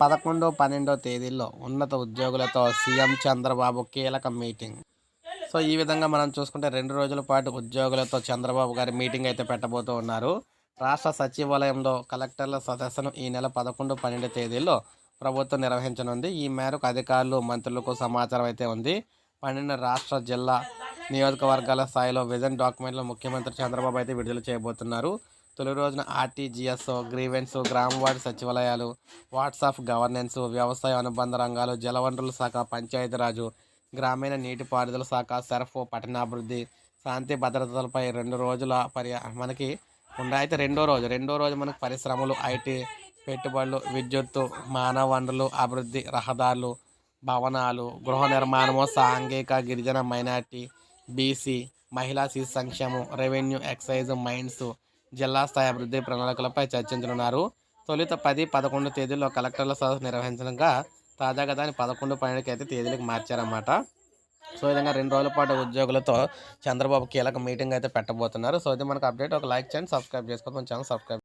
పదకొండు పన్నెండో తేదీల్లో ఉన్నత ఉద్యోగులతో సీఎం చంద్రబాబు కీలక మీటింగ్. సో ఈ విధంగా మనం చూసుకుంటే రెండు రోజుల పాటు ఉద్యోగులతో చంద్రబాబు గారి మీటింగ్ అయితే పెట్టబోతూ ఉన్నారు. రాష్ట్ర సచివాలయంలో కలెక్టర్ల సదస్సును ఈ నెల పదకొండు పన్నెండు తేదీల్లో ప్రభుత్వం నిర్వహించనుంది. ఈ మేరకు అధికారులు మంత్రులకు సమాచారం అయితే ఉంది. పన్నెండు రాష్ట్ర జిల్లా నియోజకవర్గాల స్థాయిలో విజన్ డాక్యుమెంట్లు ముఖ్యమంత్రి చంద్రబాబు అయితే విడుదల చేయబోతున్నారు. తొలి రోజున ఆర్టీజీఎస్ గ్రీవెన్స్ గ్రామ వార్డు సచివాలయాలు వాట్సాప్ గవర్నెన్స్ వ్యవసాయ అనుబంధ రంగాలు జలవనరుల శాఖ పంచాయతీరాజు గ్రామీణ నీటిపారుదల శాఖ సరఫ్ పట్టణాభివృద్ధి శాంతి భద్రతలపై రెండు రోజుల పర్య మనకి ఉండే అయితే రెండో రోజు రెండో రోజు మనకు పరిశ్రమలు ఐటీ పెట్టుబడులు విద్యుత్తు మానవ వనరులు అభివృద్ధి రహదారులు భవనాలు గృహ నిర్మాణము సాంఘిక గిరిజన మైనార్టీ బీసీ మహిళా శిశు సంక్షేమం రెవెన్యూ ఎక్సైజ్ మైన్స్ జిల్లా స్థాయి అభివృద్ధి ప్రణాళికలపై చర్చించనున్నారు. తొలుత పది పదకొండు తేదీల్లో కలెక్టర్ల సదస్సు నిర్వహించడంగా తాజాగా దాన్ని పదకొండు పన్నెండుకి అయితే తేదీలకు మార్చారన్నమాట. సో విధంగా రెండు రోజుల పాటు ఉద్యోగులతో చంద్రబాబు కీలక మీటింగ్ అయితే పెట్టబోతున్నారు. సో ఇది మనకు అప్డేట్. ఒక లైక్ చేయండి సబ్స్క్రైబ్ చేసుకోండి. మన ఛానల్ సబ్స్క్రైబ్